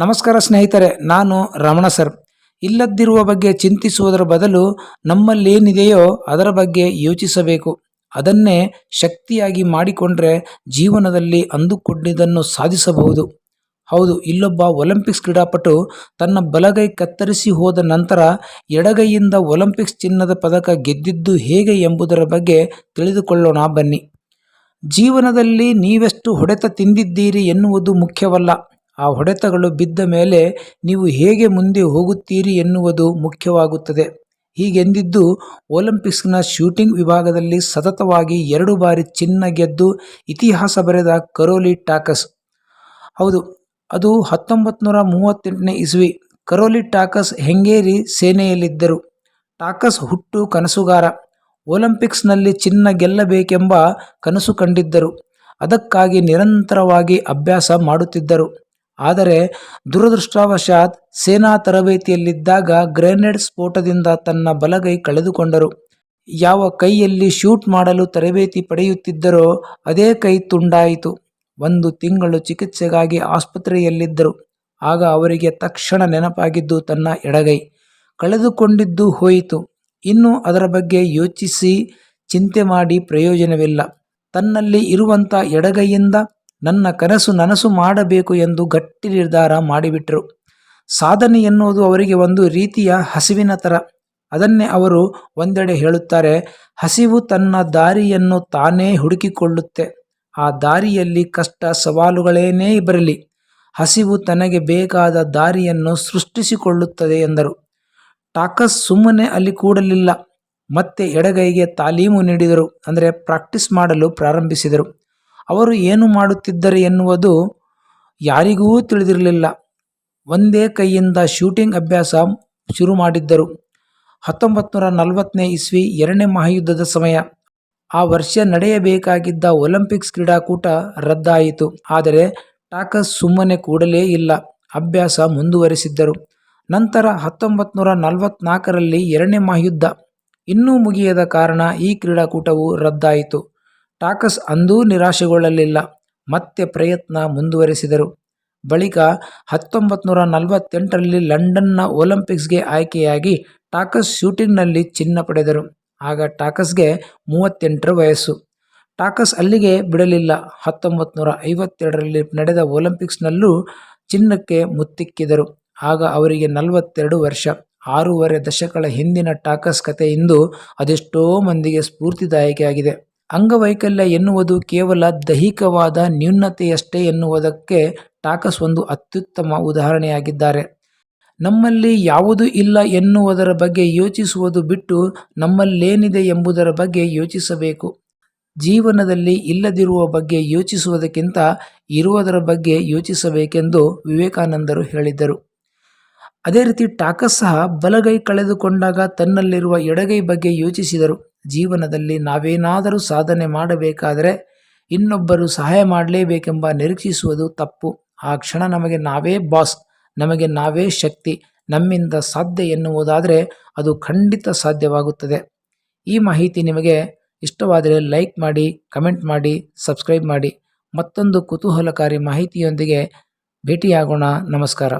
ನಮಸ್ಕಾರ ಸ್ನೇಹಿತರೆ, ನಾನು ರಮಣ ಸರ್. ಇಲ್ಲದಿರುವ ಬಗ್ಗೆ ಚಿಂತಿಸುವುದರ ಬದಲು ನಮ್ಮಲ್ಲೇನಿದೆಯೋ ಅದರ ಬಗ್ಗೆ ಯೋಚಿಸಬೇಕು. ಅದನ್ನೇ ಶಕ್ತಿಯಾಗಿ ಮಾಡಿಕೊಂಡ್ರೆ ಜೀವನದಲ್ಲಿ ಅಂದುಕೊಂಡಿದ್ದನ್ನು ಸಾಧಿಸಬಹುದು. ಹೌದು, ಇಲ್ಲೊಬ್ಬ ಒಲಿಂಪಿಕ್ಸ್ ಕ್ರೀಡಾಪಟು ತನ್ನ ಬಲಗೈ ಕತ್ತರಿಸಿ ಹೋದ ನಂತರ ಎಡಗೈಯಿಂದ ಒಲಿಂಪಿಕ್ಸ್ ಚಿನ್ನದ ಪದಕ ಗೆದ್ದಿದ್ದು ಹೇಗೆ ಎಂಬುದರ ಬಗ್ಗೆ ತಿಳಿದುಕೊಳ್ಳೋಣ ಬನ್ನಿ. ಜೀವನದಲ್ಲಿ ನೀವೆಷ್ಟು ಹೊಡೆತ ತಿಂದಿದ್ದೀರಿ ಎನ್ನುವುದು ಮುಖ್ಯವಲ್ಲ. ಆ ಹೊಡೆತಗಳು ಬಿದ್ದ ಮೇಲೆ ನೀವು ಹೇಗೆ ಮುಂದೆ ಹೋಗುತ್ತೀರಿ ಎನ್ನುವುದು ಮುಖ್ಯವಾಗುತ್ತದೆ. ಹೀಗೆಂದಿದ್ದು, ಒಲಿಂಪಿಕ್ಸ್ನ ಶೂಟಿಂಗ್ ವಿಭಾಗದಲ್ಲಿ ಸತತವಾಗಿ ಎರಡು ಬಾರಿ ಚಿನ್ನ ಗೆದ್ದು ಇತಿಹಾಸ ಬರೆದ ಕರೋಲಿ ಟಾಕಸ್. ಹೌದು, ಅದು ಹತ್ತೊಂಬತ್ತು ನೂರ ಮೂವತ್ತೆಂಟನೇ ಇಸ್ವಿ. ಕರೋಲಿ ಟಾಕಸ್ ಹೆಂಗೇರಿ ಸೇನೆಯಲ್ಲಿದ್ದರು. ಟಾಕಸ್ ಹುಟ್ಟು ಕನಸುಗಾರ. ಒಲಿಂಪಿಕ್ಸ್ನಲ್ಲಿ ಚಿನ್ನ ಗೆಲ್ಲಬೇಕೆಂಬ ಕನಸು ಕಂಡಿದ್ದರು. ಅದಕ್ಕಾಗಿ ನಿರಂತರವಾಗಿ ಅಭ್ಯಾಸ ಮಾಡುತ್ತಿದ್ದರು. ಆದರೆ ದುರದೃಷ್ಟವಶಾತ್ ಸೇನಾ ತರಬೇತಿಯಲ್ಲಿದ್ದಾಗ ಗ್ರೆನೇಡ್ ಸ್ಫೋಟದಿಂದ ತನ್ನ ಬಲಗೈ ಕಳೆದುಕೊಂಡರು. ಯಾವ ಕೈಯಲ್ಲಿ ಶೂಟ್ ಮಾಡಲು ತರಬೇತಿ ಪಡೆಯುತ್ತಿದ್ದರೋ ಅದೇ ಕೈ ತುಂಡಾಯಿತು. ಒಂದು ತಿಂಗಳು ಚಿಕಿತ್ಸೆಗಾಗಿ ಆಸ್ಪತ್ರೆಯಲ್ಲಿದ್ದರು. ಆಗ ಅವರಿಗೆ ತಕ್ಷಣ ನೆನಪಾಗಿದ್ದು ತನ್ನ ಎಡಗೈ ಕಳೆದುಕೊಂಡಿದ್ದು ಹೋಯಿತು. ಇನ್ನು ಅದರ ಬಗ್ಗೆ ಯೋಚಿಸಿ ಚಿಂತೆ ಮಾಡಿ ಪ್ರಯೋಜನವಿಲ್ಲ. ತನ್ನಲ್ಲಿ ಇರುವಂಥ ಎಡಗೈಯಿಂದ ನನ್ನ ಕನಸು ನನಸು ಮಾಡಬೇಕು ಎಂದು ಗಟ್ಟಿ ನಿರ್ಧಾರ ಮಾಡಿಬಿಟ್ರು. ಸಾಧನೆ ಎನ್ನುವುದು ಅವರಿಗೆ ಒಂದು ರೀತಿಯ ಹಸಿವಿನ ಥರ. ಅದನ್ನೇ ಅವರು ಒಂದೆಡೆ ಹೇಳುತ್ತಾರೆ, ಹಸಿವು ತನ್ನ ದಾರಿಯನ್ನು ತಾನೇ ಹುಡುಕಿಕೊಳ್ಳುತ್ತೆ. ಆ ದಾರಿಯಲ್ಲಿ ಕಷ್ಟ ಸವಾಲುಗಳೇನೇ ಬರಲಿ. ಹಸಿವು ತನಗೆ ಬೇಕಾದ ದಾರಿಯನ್ನು ಸೃಷ್ಟಿಸಿಕೊಳ್ಳುತ್ತದೆ ಎಂದರು. ಟಾಕಸ್ ಸುಮ್ಮನೆ ಅಲ್ಲಿ ಕೂಡಲಿಲ್ಲ. ಮತ್ತೆ ಎಡಗೈಗೆ ತಾಲೀಮು ನೀಡಿದರು, ಅಂದರೆ ಪ್ರಾಕ್ಟೀಸ್ ಮಾಡಲು ಪ್ರಾರಂಭಿಸಿದರು. ಅವರು ಏನು ಮಾಡುತ್ತಿದ್ದರು ಎನ್ನುವುದು ಯಾರಿಗೂ ತಿಳಿದಿರಲಿಲ್ಲ. ಒಂದೇ ಕೈಯಿಂದ ಶೂಟಿಂಗ್ ಅಭ್ಯಾಸ ಶುರು ಮಾಡಿದ್ದರು. ಹತ್ತೊಂಬತ್ತು ನೂರ ನಲವತ್ತನೇ ಇಸ್ವಿ ಎರಡನೇ ಮಹಾಯುದ್ಧದ ಸಮಯ. ಆ ವರ್ಷ ನಡೆಯಬೇಕಾಗಿದ್ದ ಒಲಿಂಪಿಕ್ಸ್ ಕ್ರೀಡಾಕೂಟ ರದ್ದಾಯಿತು. ಆದರೆ ಟಾಕಸ್ ಸುಮ್ಮನೆ ಕೂಡಲೇ ಇಲ್ಲ. ಅಭ್ಯಾಸ ಮುಂದುವರೆಸಿದ್ದರು. ನಂತರ ಹತ್ತೊಂಬತ್ತು ನೂರ ನಲವತ್ನಾಲ್ಕರಲ್ಲಿ ಎರಡನೇ ಮಹಾಯುದ್ಧ. ಇನ್ನೂ ಮುಗಿಯದ ಕಾರಣ ಈ ಕ್ರೀಡಾಕೂಟವು ರದ್ದಾಯಿತು. ಟಾಕಸ್ ಅಂದೂ ನಿರಾಶೆಗೊಳ್ಳಲಿಲ್ಲ. ಮತ್ತೆ ಪ್ರಯತ್ನ ಮುಂದುವರೆಸಿದರು. ಬಳಿಕ ಹತ್ತೊಂಬತ್ತು ನೂರ ನಲವತ್ತೆಂಟರಲ್ಲಿ ಲಂಡನ್ನ ಒಲಿಂಪಿಕ್ಸ್ಗೆ ಆಯ್ಕೆಯಾಗಿ ಟಾಕಸ್ ಶೂಟಿಂಗ್ನಲ್ಲಿ ಚಿನ್ನ ಪಡೆದರು. ಆಗ ಟಾಕಸ್ಗೆ ಮೂವತ್ತೆಂಟರ ವಯಸ್ಸು. ಟಾಕಸ್ ಅಲ್ಲಿಗೆ ಬಿಡಲಿಲ್ಲ. ಹತ್ತೊಂಬತ್ತು ನೂರ ಐವತ್ತೆರಡರಲ್ಲಿ ನಡೆದ ಒಲಿಂಪಿಕ್ಸ್ನಲ್ಲೂ ಚಿನ್ನಕ್ಕೆ ಮುತ್ತಿಕ್ಕಿದರು. ಆಗ ಅವರಿಗೆ ನಲವತ್ತೆರಡು ವರ್ಷ. ಆರೂವರೆ ದಶಕಗಳ ಹಿಂದಿನ ಟಾಕಸ್ ಕಥೆ ಇಂದು ಅದೆಷ್ಟೋ ಮಂದಿಗೆ ಸ್ಫೂರ್ತಿದಾಯಕಿಯಾಗಿದೆ ಅಂಗವೈಕಲ್ಯ ಎನ್ನುವುದು ಕೇವಲ ದೈಹಿಕವಾದ ನ್ಯೂನತೆಯಷ್ಟೇ ಎನ್ನುವುದಕ್ಕೆ ಟಾಕಸ್ ಒಂದು ಅತ್ಯುತ್ತಮ ಉದಾಹರಣೆಯಾಗಿದ್ದಾರೆ. ನಮ್ಮಲ್ಲಿ ಯಾವುದು ಇಲ್ಲ ಎನ್ನುವುದರ ಬಗ್ಗೆ ಯೋಚಿಸುವುದು ಬಿಟ್ಟು ನಮ್ಮಲ್ಲೇನಿದೆ ಎಂಬುದರ ಬಗ್ಗೆ ಯೋಚಿಸಬೇಕು. ಜೀವನದಲ್ಲಿ ಇಲ್ಲದಿರುವ ಬಗ್ಗೆ ಯೋಚಿಸುವುದಕ್ಕಿಂತ ಇರುವುದರ ಬಗ್ಗೆ ಯೋಚಿಸಬೇಕೆಂದು ವಿವೇಕಾನಂದರು ಹೇಳಿದ್ದರು. ಅದೇ ರೀತಿ ಟಾಕಸ್ ಸಹ ಬಲಗೈ ಕಳೆದುಕೊಂಡಾಗ ತನ್ನಲ್ಲಿರುವ ಎಡಗೈ ಬಗ್ಗೆ ಯೋಚಿಸಿದರು. ಜೀವನದಲ್ಲಿ ನಾವೇನಾದರೂ ಸಾಧನೆ ಮಾಡಬೇಕಾದರೆ ಇನ್ನೊಬ್ಬರು ಸಹಾಯ ಮಾಡಲೇಬೇಕೆಂಬ ನಿರೀಕ್ಷಿಸುವುದು ತಪ್ಪು. ಆ ಕ್ಷಣ ನಮಗೆ ನಾವೇ ಬಾಸ್, ನಮಗೆ ನಾವೇ ಶಕ್ತಿ, ನಮ್ಮಿಂದ ಸಾಧ್ಯ ಎನ್ನುವುದಾದರೆ ಅದು ಖಂಡಿತ ಸಾಧ್ಯವಾಗುತ್ತದೆ. ಈ ಮಾಹಿತಿ ನಿಮಗೆ ಇಷ್ಟವಾದರೆ ಲೈಕ್ ಮಾಡಿ, ಕಮೆಂಟ್ ಮಾಡಿ, ಸಬ್ಸ್ಕ್ರೈಬ್ ಮಾಡಿ. ಮತ್ತೊಂದು ಕುತೂಹಲಕಾರಿ ಮಾಹಿತಿಯೊಂದಿಗೆ ಭೇಟಿಯಾಗೋಣ. ನಮಸ್ಕಾರ.